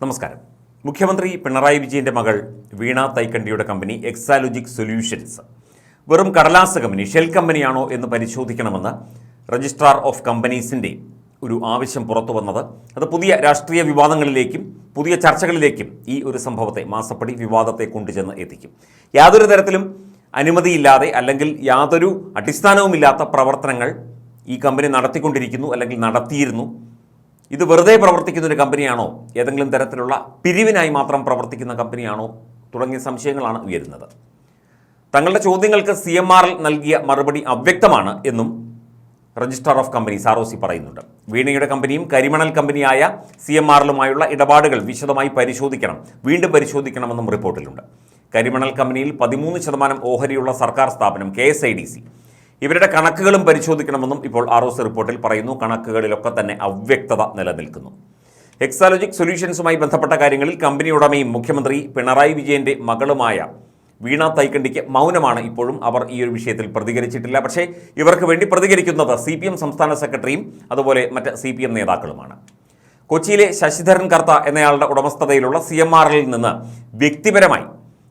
നമസ്കാരം. മുഖ്യമന്ത്രി പിണറായി വിജയന്റെ മകൾ വീണ തൈക്കണ്ടിയുടെ കമ്പനി എക്സാലോജിക് സൊല്യൂഷൻസ്. വെറും കടലാസ കമ്പനി ഷെൽ കമ്പനിയാണോ എന്ന് പരിശോധിക്കണമെന്ന് രജിസ്ട്രാർ ഓഫ് കമ്പനീസിന്റെ ഒരു ആവശ്യം പുറത്തു വന്നത്. അത് പുതിയ രാഷ്ട്രീയ വിവാദങ്ങളിലേക്കും പുതിയ ചർച്ചകളിലേക്കും ഈ ഒരു സംഭവത്തെ മാസപ്പടി വിവാദത്തെ കൊണ്ടുചെന്ന് എത്തിക്കും. യാതൊരു തരത്തിലും അനുമതിയില്ലാതെ അല്ലെങ്കിൽ യാതൊരു അടിസ്ഥാനവുമില്ലാത്ത പ്രവർത്തനങ്ങൾ ഈ കമ്പനി നടത്തിക്കൊണ്ടിരിക്കുന്നു അല്ലെങ്കിൽ നടത്തിയിരുന്നു. ഇത് വെറുതെ പ്രവർത്തിക്കുന്ന ഒരു കമ്പനിയാണോ? ഏതെങ്കിലും തരത്തിലുള്ള പിരിവിനായി മാത്രം പ്രവർത്തിക്കുന്ന കമ്പനിയാണോ? തുടങ്ങിയ സംശയങ്ങളാണ് ഉയരുന്നത്. തങ്ങളുടെ ചോദ്യങ്ങൾക്ക് സി എം ആറിൽ നൽകിയ മറുപടി അവ്യക്തമാണ് എന്നും registrar of companies R O C പറയുന്നുണ്ട്. വീണയുടെ കമ്പനിയും കരിമണൽ കമ്പനിയായ സി എം ആറിലുമായുള്ള ഇടപാടുകൾ വിശദമായി പരിശോധിക്കണം. വീണ്ടും പരിശോധിക്കണമെന്നും റിപ്പോർട്ടിലുണ്ട്. കരിമണൽ കമ്പനിയിൽ പതിമൂന്ന് ശതമാനം ഓഹരിയുള്ള സർക്കാർ സ്ഥാപനം K S I D C. ഇവരുടെ കണക്കുകളും പരിശോധിക്കണമെന്നും ഇപ്പോൾ ആർ ഒ സി റിപ്പോർട്ടിൽ പറയുന്നു. കണക്കുകളിലൊക്കെ തന്നെ അവ്യക്തത നിലനിൽക്കുന്നു. എക്സാലോജിക് സൊല്യൂഷൻസുമായി ബന്ധപ്പെട്ട കാര്യങ്ങളിൽ കമ്പനി ഉടമയും മുഖ്യമന്ത്രി പിണറായി വിജയന്റെ മകളുമായ വീണ തൈക്കണ്ടിക്ക് മൗനമാണ് ഇപ്പോഴും അവർ ഈ ഒരു വിഷയത്തിൽ പ്രതികരിച്ചിട്ടില്ല. പക്ഷേ ഇവർക്ക് വേണ്ടി പ്രതികരിക്കുന്നത് സി സംസ്ഥാന സെക്രട്ടറിയും അതുപോലെ മറ്റ് സി നേതാക്കളുമാണ്. കൊച്ചിയിലെ ശശിധരൻ കർത്ത എന്നയാളുടെ ഉടമസ്ഥതയിലുള്ള സി നിന്ന് വ്യക്തിപരമായി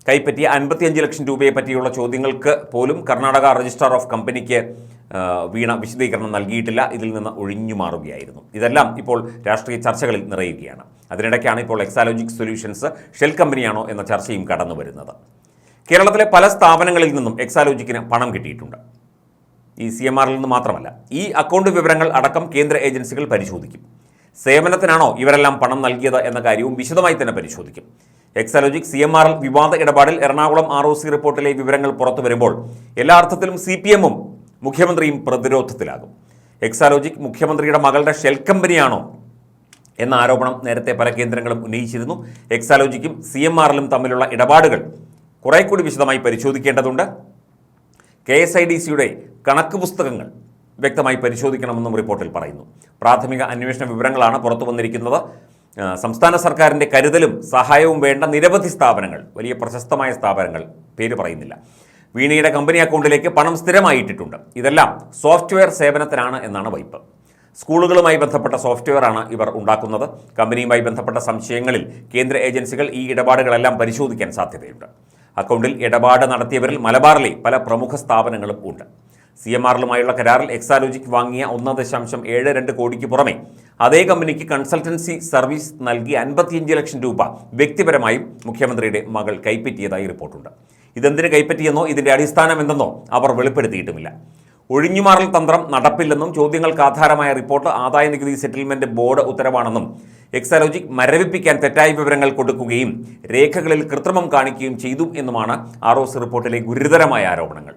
കൈപ്പറ്റിയ അൻപത്തിയഞ്ച് ലക്ഷം രൂപയെ പറ്റിയുള്ള ചോദ്യങ്ങൾക്ക് പോലും കർണാടക രജിസ്ട്രാർ ഓഫ് കമ്പനിക്ക് വീണ വിശദീകരണം നൽകിയിട്ടില്ല. ഇതിൽ നിന്ന് ഒഴിഞ്ഞു മാറുകയായിരുന്നു. ഇതെല്ലാം ഇപ്പോൾ രാഷ്ട്രീയ ചർച്ചകളിൽ നിറയുകയാണ്. അതിനിടയ്ക്കാണ് ഇപ്പോൾ എക്സാലോജിക് സൊല്യൂഷൻസ് ഷെൽ കമ്പനിയാണോ എന്ന ചർച്ചയും കടന്നു വരുന്നത്. കേരളത്തിലെ പല സ്ഥാപനങ്ങളിൽ നിന്നും എക്സാലോജിക്കിന് പണം കിട്ടിയിട്ടുണ്ട്. ഈ സി എം ആറിൽ നിന്ന് മാത്രമല്ല ഈ അക്കൗണ്ട് വിവരങ്ങൾ അടക്കം കേന്ദ്ര ഏജൻസികൾ പരിശോധിക്കും. സേവനത്തിനാണോ ഇവരെല്ലാം പണം നൽകിയത് എന്ന കാര്യവും വിശദമായി തന്നെ പരിശോധിക്കും. Exalogic C M R L വിവാദ ഇടപാടിൽ എറണാകുളം ആർ ഒ സി റിപ്പോർട്ടിലെ വിവരങ്ങൾ പുറത്തു വരുമ്പോൾ എല്ലാ അർത്ഥത്തിലും സി പി എമ്മും മുഖ്യമന്ത്രിയും പ്രതിരോധത്തിലാകും. എക്സാലോജിക് മുഖ്യമന്ത്രിയുടെ മകളുടെ ഷെൽ കമ്പനിയാണോ എന്ന ആരോപണം നേരത്തെ പല കേന്ദ്രങ്ങളും ഉന്നയിച്ചിരുന്നു. എക്സാലോജിക്കും സി എം ആർ എല്ലും തമ്മിലുള്ള ഇടപാടുകൾ കുറെ കൂടി വിശദമായി പരിശോധിക്കേണ്ടതുണ്ട്. കെ എസ് ഐ ഡി സിയുടെ കണക്ക് പുസ്തകങ്ങൾ വ്യക്തമായി പരിശോധിക്കണമെന്നും റിപ്പോർട്ടിൽ പറയുന്നു. പ്രാഥമിക അന്വേഷണ വിവരങ്ങളാണ് പുറത്തു വന്നിരിക്കുന്നത്. സംസ്ഥാന സർക്കാരിന്റെ കരുതലും സഹായവും വേണ്ട നിരവധി സ്ഥാപനങ്ങൾ വലിയ പ്രശസ്തമായ സ്ഥാപനങ്ങൾ പേര് പറയുന്നില്ല. വീണയുടെ കമ്പനി അക്കൗണ്ടിലേക്ക് പണം സ്ഥിരമായിട്ടിട്ടുണ്ട്. ഇതെല്ലാം സോഫ്റ്റ്വെയർ സേവനത്തിനാണ് എന്നാണ് വൈപ്പ്. സ്കൂളുകളുമായി ബന്ധപ്പെട്ട സോഫ്റ്റ്വെയറാണ് ഇവർ ഉണ്ടാക്കുന്നത്. കമ്പനിയുമായി ബന്ധപ്പെട്ട സംശയങ്ങളിൽ കേന്ദ്ര ഏജൻസികൾ ഈ ഇടപാടുകളെല്ലാം പരിശോധിക്കാൻ സാധ്യതയുണ്ട്. അക്കൗണ്ടിൽ ഇടപാട് നടത്തിയവരിൽ മലബാറിലെ പല പ്രമുഖ സ്ഥാപനങ്ങളും ഉണ്ട്. സി എം ആറിലുമായുള്ള കരാറിൽ എക്സാലോജിക് വാങ്ങിയ ഒന്ന് ദശാംശം ഏഴ് രണ്ട് കോടിക്ക് പുറമെ അതേ കമ്പനിക്ക് കൺസൾട്ടൻസി സർവീസ് നൽകി അൻപത്തിയഞ്ച് ലക്ഷം രൂപ വ്യക്തിപരമായും മുഖ്യമന്ത്രിയുടെ മകൾ കൈപ്പറ്റിയതായി റിപ്പോർട്ടുണ്ട്. ഇതെന്തിന് കൈപ്പറ്റിയെന്നോ ഇതിന്റെ അടിസ്ഥാനം എന്തെന്നോ അവർ വെളിപ്പെടുത്തിയിട്ടുമില്ല. ഒഴിഞ്ഞുമാറൽ തന്ത്രം നടപ്പില്ലെന്നും ചോദ്യങ്ങൾക്ക് ആധാരമായ റിപ്പോർട്ട് ആദായ നികുതി സെറ്റിൽമെന്റ് ബോർഡ് ഉത്തരവാണെന്നും എക്സാലോജിക് മരവിപ്പിക്കാൻ തെറ്റായ വിവരങ്ങൾ കൊടുക്കുകയും രേഖകളിൽ കൃത്രിമം കാണിക്കുകയും ചെയ്തു എന്നുമാണ് ആർ റിപ്പോർട്ടിലെ ഗുരുതരമായ ആരോപണങ്ങൾ.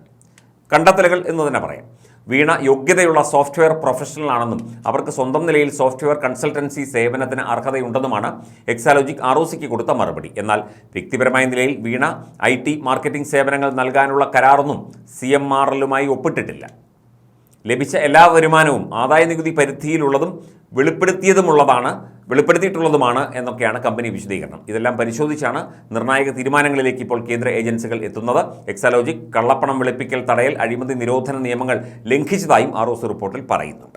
കണ്ടെത്തലുകൾ എന്ന് തന്നെ പറയാം. വീണ യോഗ്യതയുള്ള സോഫ്റ്റ്വെയർ പ്രൊഫഷണൽ ആണെന്നും അവർക്ക് സ്വന്തം നിലയിൽ സോഫ്റ്റ്വെയർ കൺസൾട്ടൻസി സേവനത്തിന് അർഹതയുണ്ടെന്നുമാണ് എക്സാലോജിക് ആർ കൊടുത്ത മറുപടി. എന്നാൽ വ്യക്തിപരമായ നിലയിൽ വീണ ഐ മാർക്കറ്റിംഗ് സേവനങ്ങൾ നൽകാനുള്ള കരാറൊന്നും സി എം ഒപ്പിട്ടിട്ടില്ല. ലഭിച്ച എല്ലാ വരുമാനവും ആദായ നികുതി പരിധിയിലുള്ളതും വെളിപ്പെടുത്തിയതുമുള്ളതാണ് വെളിപ്പെടുത്തിയിട്ടുള്ളതുമാണ് എന്നൊക്കെയാണ് കമ്പനി വിശദീകരണം. ഇതെല്ലാം പരിശോധിച്ചാണ് നിർണായക തീരുമാനങ്ങളിലേക്ക് ഇപ്പോൾ കേന്ദ്ര ഏജൻസികൾ എത്തുന്നത്. എക്സാലോജിക് കള്ളപ്പണം വെളുപ്പിക്കൽ തടയൽ അഴിമതി നിരോധന നിയമങ്ങൾ ലംഘിച്ചതായും ആർ റിപ്പോർട്ടിൽ പറയുന്നുണ്ട്.